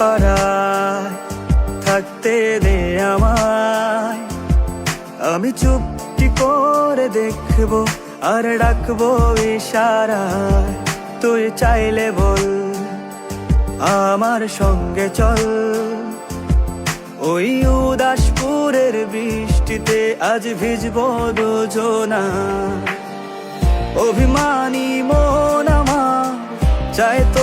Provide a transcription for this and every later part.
পাড়ায় থাকতে দে আমায়। আমি চুপটি করে দেখব আর ডাকবো ইশারায়। তুই চাইলে বল, আমার সঙ্গে চল। ওই উদাসপুরের বৃষ্টিতে আজ ভিজব দুজনা। অভিমানী মন আমার তো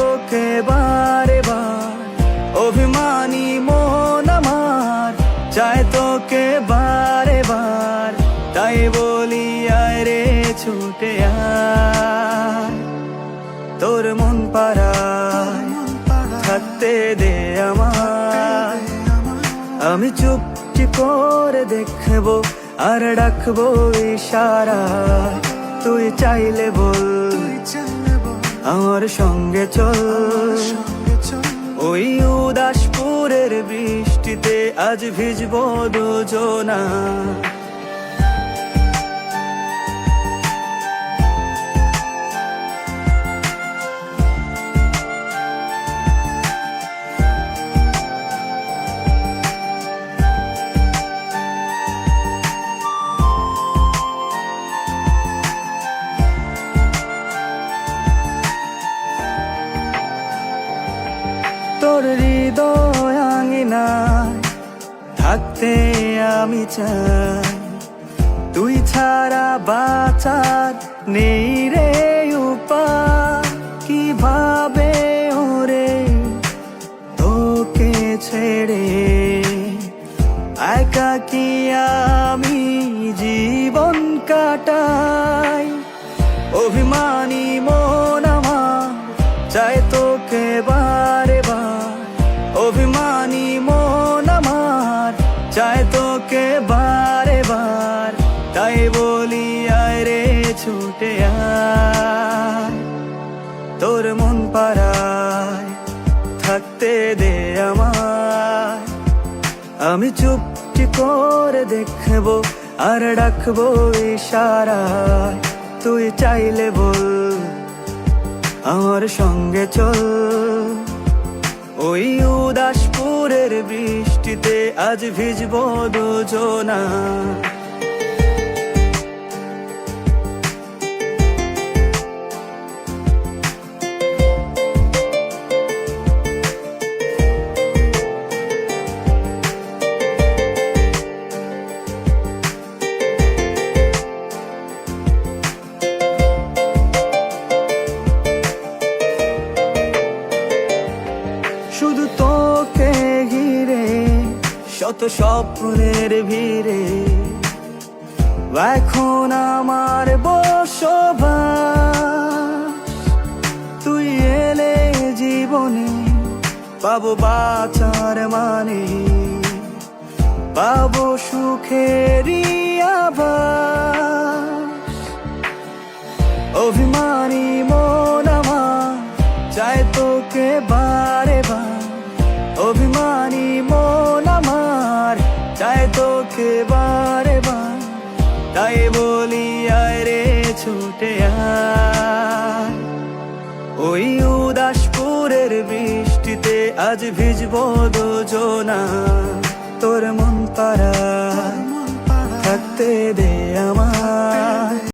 আমার চাই তোকে বারে বার, তাই বলি, আয় রে, ছুটে তোর মন পাড়ায় থাকতে দে আমায়। আমি চুপটি করে দেখব আর ডাকবো ইশারা তুই চাইলে বল, আমার সঙ্গে চল। ওই উদাসপুরের বৃষ্টিতে আজ ভিজবো দুজনা। তোর হৃদয় আঙিনায় থাকতে আমি চাই। তুই ছাড়া বাঁচার নেই রে উপায়। কীভাবে ওরে তোকে ছেড়ে একা কি আমি জীবন কাটাই? অভিমানী মন অভিমানী মন আমার চাই তোকে বারে বার। তাই বলি, আয় রে, ছুটে তোর মন পাড়ায় থাকতে দে আমায়। আমি চুপটি করে দেখব আর ডাকবো ইশারায়। তুই চাইলে বল, আমার সঙ্গে চল। ওই উদাসপুরের বৃষ্টিতে আজ ভিজবো দুজনা। শত স্বপ্নের ভিড়ে, এখন আমার বসবা তুই এলে জীবনে পাবো বাঁচার মানে পাবো সুখেরই আবাস আয় রে ছুটে ওই উদাসপুরের বৃষ্টিতে আজ ভিজব দুজনা। তোর মন পাড়া থাকতে দে আমার